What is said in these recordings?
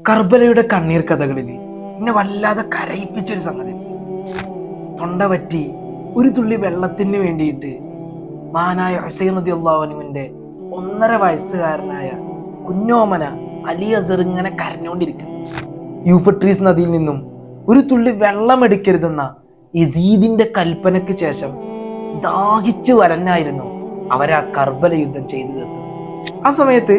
കർബലയുടെ കണ്ണീർ കഥകളിൽ എന്നെ വല്ലാതെ കരയിപ്പിച്ചൊരു സംഗതി. തൊണ്ട പറ്റി ഒരു തുള്ളി വെള്ളത്തിന് വേണ്ടിയിട്ട് മാനായ ഹുസൈൻ നദി അള്ളാഹുനുവിന്റെ ഒന്നര വയസ്സുകാരനായ കുഞ്ഞോമന അലി അസർ ഇങ്ങനെ കരഞ്ഞുകൊണ്ടിരിക്കുന്നു യൂഫട്രീസ് നദിയിൽ നിന്നും ഒരു തുള്ളി വെള്ളം എടുക്കരുതെന്ന കൽപ്പനയ്ക്ക് ശേഷം ദാഹിച്ചു വരഞ്ഞായിരുന്നു അവരാ കർബല യുദ്ധം ചെയ്തു തീർത്തത് ആ സമയത്ത്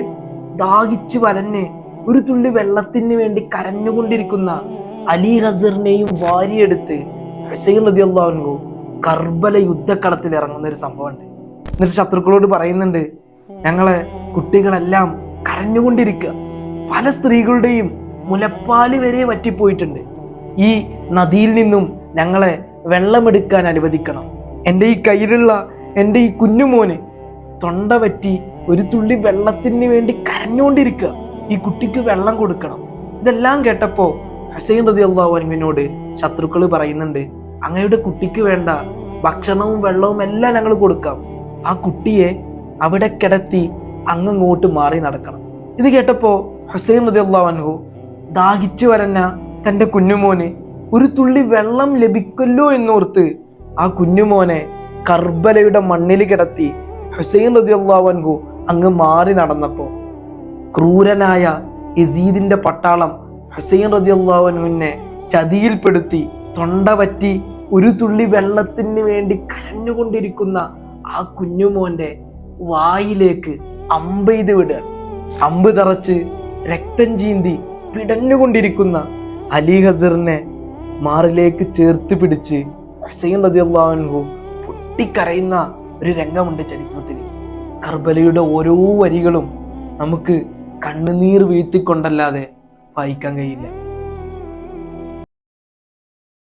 ദാഹിച്ചു വലഞ്ഞ് ഒരു തുള്ളി വെള്ളത്തിന് വേണ്ടി കരഞ്ഞുകൊണ്ടിരിക്കുന്ന അലി ഹസറിനെയും വാരിയെടുത്ത് ഹുസൈൻ അള്ളാഹുനു കർബല യുദ്ധക്കളത്തിൽ ഇറങ്ങുന്ന ഒരു സംഭവമുണ്ട്. എന്നിട്ട് ശത്രുക്കളോട് പറയുന്നുണ്ട് ഞങ്ങളെ കുട്ടികളെല്ലാം കരഞ്ഞുകൊണ്ടിരിക്കുക. പല സ്ത്രീകളുടെയും മുലപ്പാൽ വരെ വറ്റിപ്പോയിട്ടുണ്ട്. ഈ നദിയിൽ നിന്നും ഞങ്ങളെ വെള്ളമെടുക്കാൻ അനുവദിക്കണം. എന്റെ ഈ കയ്യിലുള്ള എന്റെ ഈ കുഞ്ഞുമോന് തൊണ്ട പറ്റി ഒരു തുള്ളി വെള്ളത്തിന് വേണ്ടി കരഞ്ഞുകൊണ്ടിരിക്കുക. ഈ കുട്ടിക്ക് വെള്ളം കൊടുക്കണം. ഇതെല്ലാം കേട്ടപ്പോ ഹസൈൻ റതി അള്ളാഹുവിനോട് ശത്രുക്കൾ പറയുന്നുണ്ട് അങ്ങയുടെ കുട്ടിക്ക് വേണ്ട ഭക്ഷണവും വെള്ളവും എല്ലാം ഞങ്ങൾ കൊടുക്കാം. ആ കുട്ടിയെ അവിടെ കിടത്തി അങ്ങങ്ങോട്ട് മാറി നടക്കണം. ഇത് കേട്ടപ്പോ ഹുസൈൻ റതി അള്ളാഹു ദാഹിച്ചു വരഞ്ഞ തന്റെ കുഞ്ഞുമോന് ഒരു തുള്ളി വെള്ളം ലഭിക്കല്ലോ എന്നോർത്ത് ആ കുഞ്ഞുമോനെ കർബലയുടെ മണ്ണിൽ കിടത്തി ഹുസൈൻ റതി അള്ളാഹു അങ്ങ് മാറി നടന്നപ്പോ ക്രൂരനായ യസീദിന്റെ പട്ടാളം ഹുസൈൻ റതി അള്ളാഹുവിനെ ചതിയിൽപ്പെടുത്തി തൊണ്ട പറ്റി ഒരു തുള്ളി വെള്ളത്തിന് വേണ്ടി കരഞ്ഞുകൊണ്ടിരിക്കുന്ന ആ കുഞ്ഞുമോന്റെ വായിലേക്ക് അമ്പ് ചെയ്ത് വിടുക. അമ്പ് തറച്ച് രക്തം ചീന്തി പിടഞ്ഞുകൊണ്ടിരിക്കുന്ന അലി ഹസറിനെ മാറിലേക്ക് ചേർത്ത് പിടിച്ച് ഹുസൈൻ റതി അള്ളാഹു പൊട്ടിക്കരയുന്ന ഒരു രംഗമുണ്ട് ചരിത്രത്തിൽ കർബലയുടെ ഓരോ വരികളും നമുക്ക് കണ്ണുനീർ വീഴ്ത്തിക്കൊണ്ടല്ലാതെ വായിക്കാൻ കഴിയില്ല.